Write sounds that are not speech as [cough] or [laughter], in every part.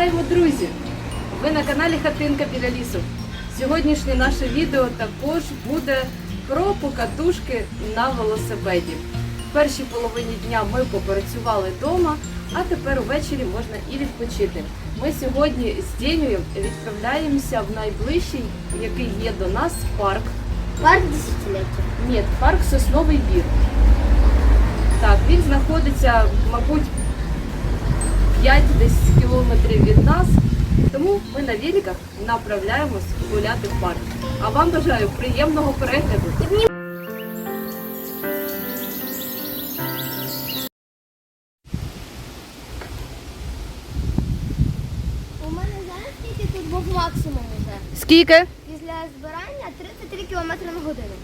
Вітаємо, друзі! Ви на каналі Хатинка біля лісу. Сьогоднішнє наше відео також буде про покатушки на велосипеді. В першій половині дня ми попрацювали вдома, а тепер увечері можна і відпочити. Ми сьогодні з Дєнею відправляємося в найближчий, який є до нас, парк. Парк десятилетия. Ні, парк Сосновий Бір. Так, він знаходиться, мабуть, 5 десь кілометрів від нас. Тому ми на великах направляємось гуляти в парк. А вам бажаю приємного перегляду. У мене зараз скільки тут був максимум уже. Скільки? Після збирання 33 км на годину.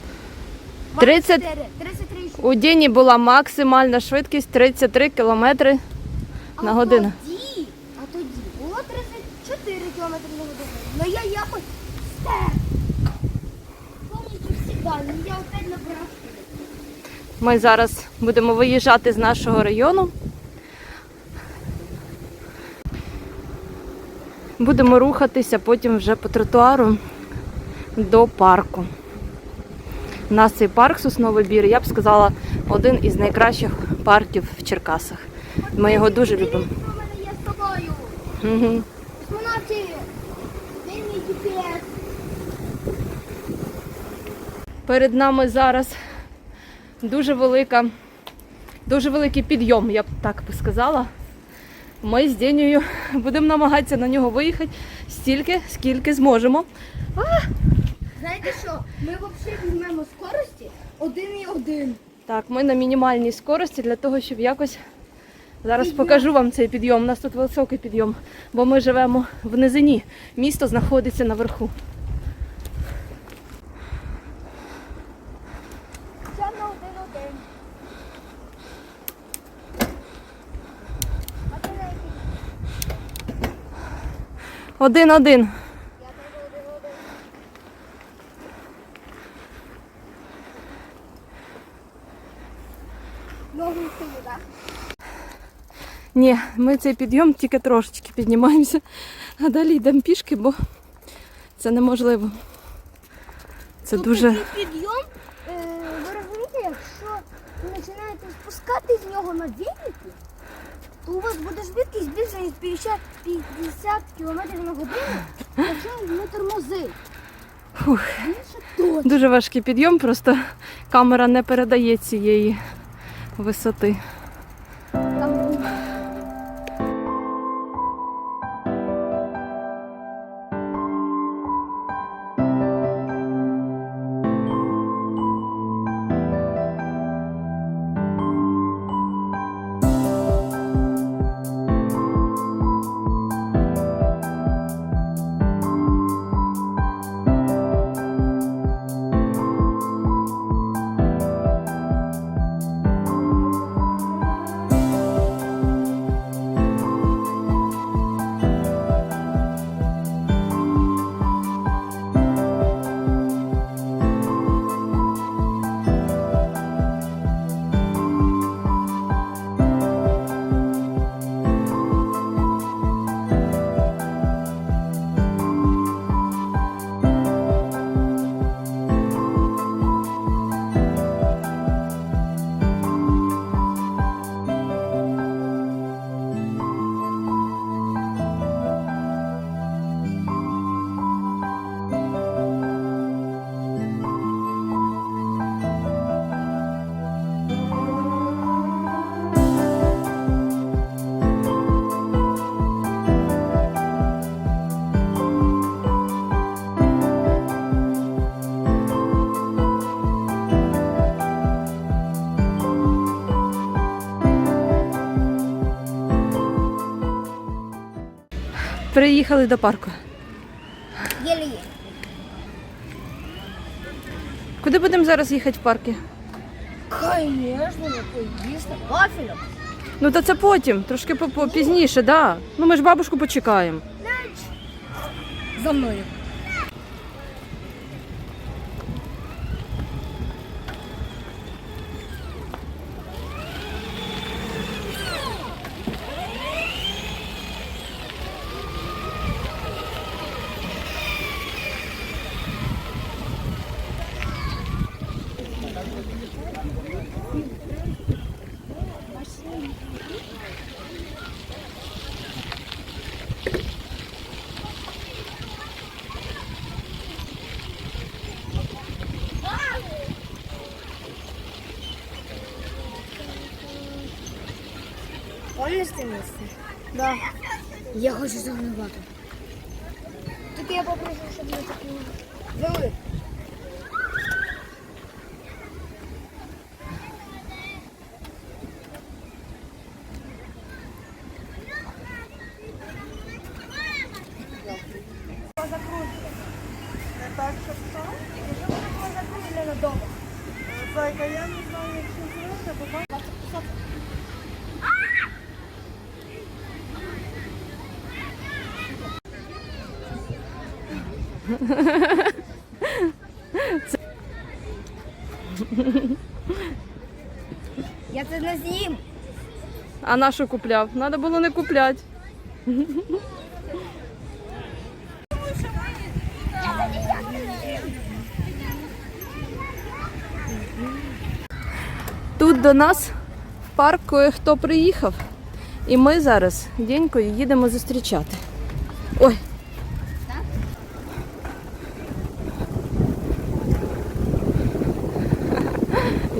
30? 24, 33. У Діні була максимальна швидкість 33 кілометри на А годину. Тоді, а тоді було 34 км на годину. Ну я якось стер. Повністю всі дані. Я опять набрав. Ми зараз будемо виїжджати з нашого району. Будемо рухатися потім вже по тротуару до парку. У нас цей парк Сосновий Бір, я б сказала, один із найкращих парків в Черкасах. Ми його дуже любимо. GPS? Перед нами зараз дуже велика, дуже великий підйом, я б так би сказала. Ми з Дєнею будемо намагатися на нього виїхати стільки, скільки зможемо. Знаєте що? Ми взагалі візьмемо скорості 1,1. Так, ми на мінімальній скорості для того, щоб якось зараз покажу вам цей підйом. У нас тут високий підйом, бо ми живемо в низині. Місто знаходиться наверху. Це на 1,1. А ти на який? Один-один. Я теж 1,1. Ногу стою, так? Ні, ми цей підйом тільки трошечки піднімаємося, а далі йдемо пішки, бо це неможливо. Це дуже. Такий підйом, е, ви розумієте, якщо ви починаєте спускати з нього на велику, то у вас буде швидкість більше, ніж 50, 50 км на годину, якщо не тормозив. Фух. Дуже важкий підйом, просто камера не передає цієї висоти. Приїхали до парку. єлі-єлі. Куди будемо зараз їхати в парки? Звісно, поїсти вафелем. Ну та це потім, трошки пізніше, так. да. Ну ми ж бабушку почекаємо. За мною. це місце? Да. Я хочу загнивати. Тільки я попрошу, щоб не такі вели. Не так, щоб так. Якщо вона була закружена вдома. Зайка, я не знаю, якщо зробити, бо бачите, Я це не з'їм. А на що купляв? Треба було не купляти. Тут до нас в парк кое-хто приїхав. І ми зараз Денькою їдемо зустрічати. Ой.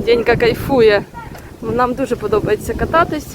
Денька кайфує. Нам дуже подобається кататись.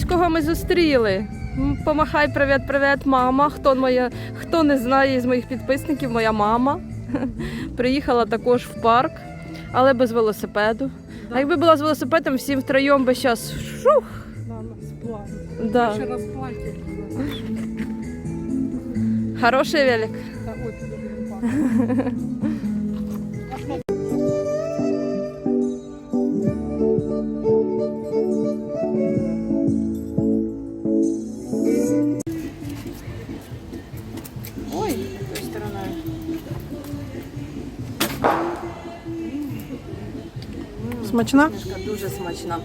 Ось кого ми зустріли. Помахай привіт, привіт, мама. Хто моя, хто не знає з моїх підписників, моя мама. [laughs] Приїхала також в парк, але без велосипеду. А якби була з велосипедом, всім втроєм би зараз шух. Да. Хороший велик. Та [laughs] Смачна? Книжка дуже смачна.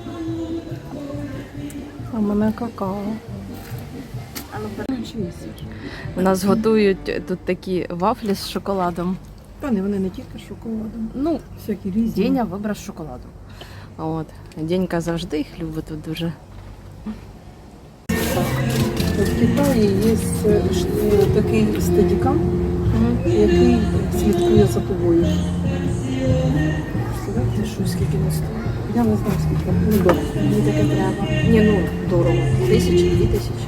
А в мене какао. А ну, У нас готують тут такі вафлі з шоколадом. Та не, вони не тільки з шоколадом. Ну, Всякі різні. Деня вибрав з шоколадом. От. Денька завжди їх любить тут дуже. В Китаї є е, такий стадікам, який слідкує за тобою. Представляєте, що скільки не стоїть? Я не знаю, скільки. Ну, дорого. Мені таке треба. Ні, ну дорого. Тисячі, дві тисячі.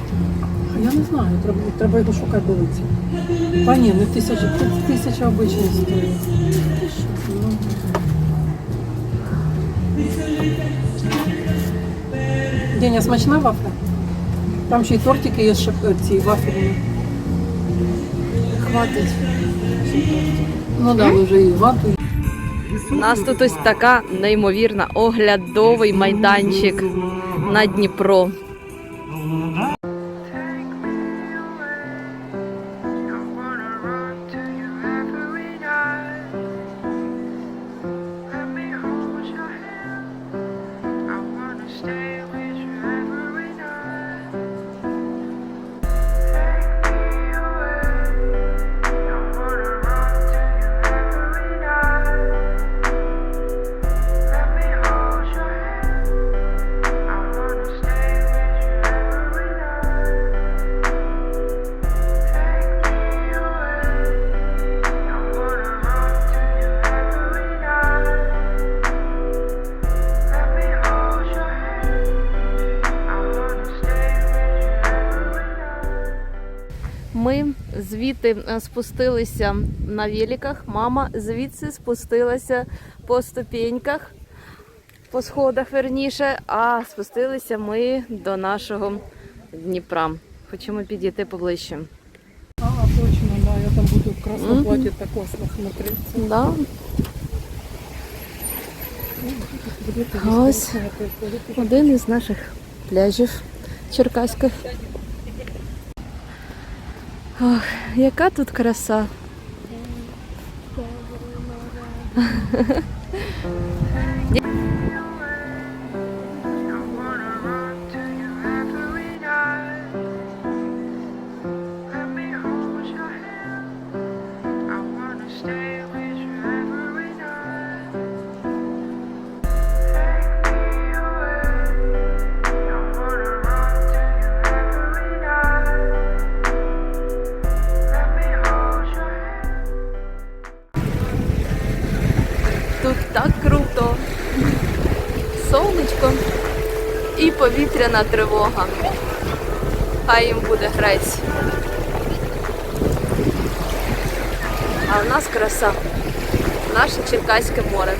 А я не знаю, треба, треба його шукати дивитися. Та ні, не тисяча, ти- тисяча обичних стоїть. Ти що, ну. Деня, смачна вафля? Там ще й тортики є шок- ці вафельні. Хватить. Ну да, вже і вату. У нас тут ось така неймовірна оглядовий майданчик на Дніпро. Ми звідти е, спустилися на великах. Мама звідси спустилася по ступеньках, по сходах верніше, а спустилися ми до нашого Дніпра. Хочемо підійти поближче. А, точно, да, я там буду в красному платі так класно смотреться. Да. Ось. Один із наших пляжів черкаських. Ох, яка тут краса. І повітряна тривога. Хай їм буде грець. А в нас краса. Наше Черкаське море.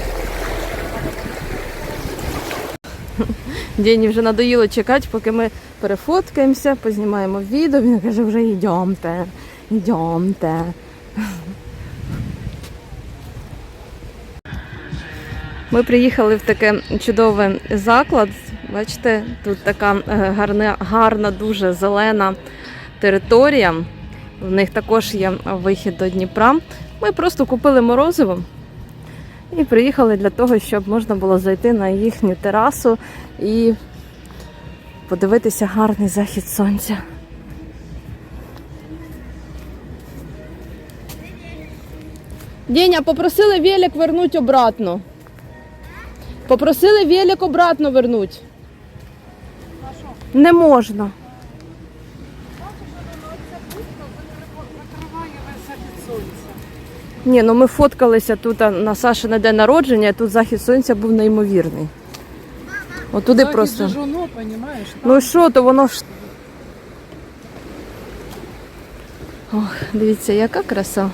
Дені вже надоїло чекати, поки ми перефоткаємося, познімаємо відео. Він каже, вже йдемте, йдемте. Ми приїхали в таке чудовий заклад. Бачите, тут така е, гарна, гарна, дуже зелена територія. В них також є вихід до Дніпра. Ми просто купили морозиво і приїхали для того, щоб можна було зайти на їхню терасу і подивитися гарний захід сонця. Деня, попросили велик вернуть обратно. Попросили велик обратно вернуть. Не можна. Ні, ну ми фоткалися тут на Сашине день народження, тут захід сонця був неймовірний. Отуди Захід просто. же воно, понімаєш? Ну що, то воно ж. Ох, дивіться, яка краса.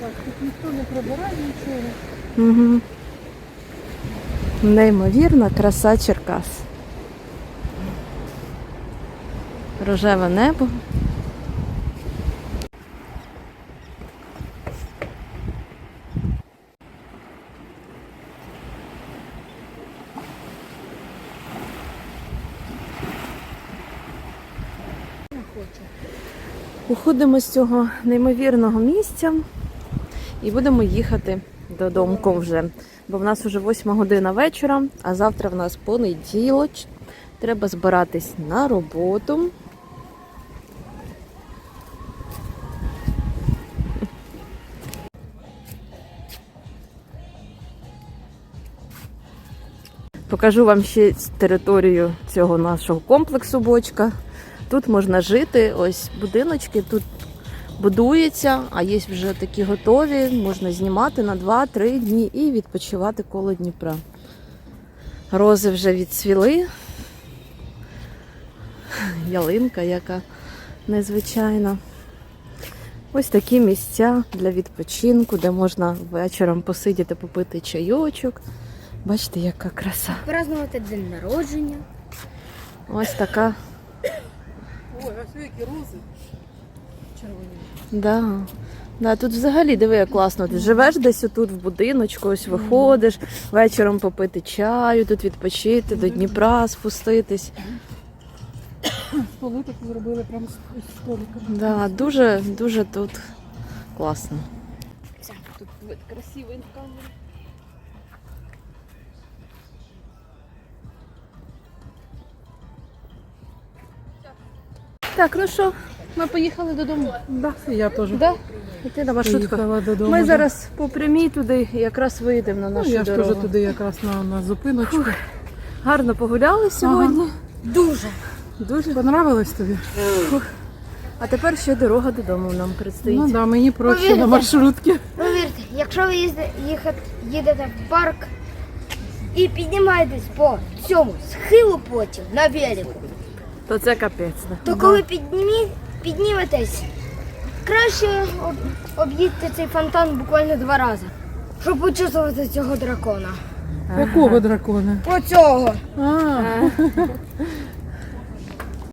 Так, тут ніхто не прибирає нічого. Угу. Неймовірна краса Черкас. Рожеве небо. Уходимо з цього неймовірного місця і будемо їхати додому вже. Бо в нас вже 8 година вечора, а завтра в нас понеділок. Треба збиратись на роботу. Покажу вам ще територію цього нашого комплексу бочка. Тут можна жити, ось будиночки, тут будується, а є вже такі готові, можна знімати на 2-3 дні і відпочивати коло Дніпра. Рози вже відцвіли. Ялинка, яка незвичайна. Ось такі місця для відпочинку, де можна вечором посидіти, попити чайочок, Бачите, яка краса. Празднувати день народження. Ось така. Ой, а які рози. Да. Да, тут взагалі диви, як класно. Ти живеш десь отут в будиночку, ось виходиш, вечором попити чаю, тут відпочити, до Дніпра спуститись. Столи зробили прямо з столиками. Да, дуже, дуже тут класно. Тут вид красивий в камері. Так, ну що, ми поїхали додому. Да, я теж Да? І ти на маршрутку. поїхала додому. Ми да. зараз по прямій туди якраз вийдемо на Ну, нашу я ж дорогу. теж туди якраз на, на зупиночку. Гарно погуляли сьогодні. Дуже. Дуже понравилось тобі? А тепер ще дорога додому нам предстоїть. Ну да, мені проще Повірте. на маршрутці. Повірте, якщо ви їзде, їхати, їдете в парк і піднімаєтесь по цьому схилу потім на велику, То це капець. Да. то коли піднімі, підніметесь, краще об, об'їдьте цей фонтан буквально два рази, щоб почувствувати цього дракона. Якого дракона? По цього. А,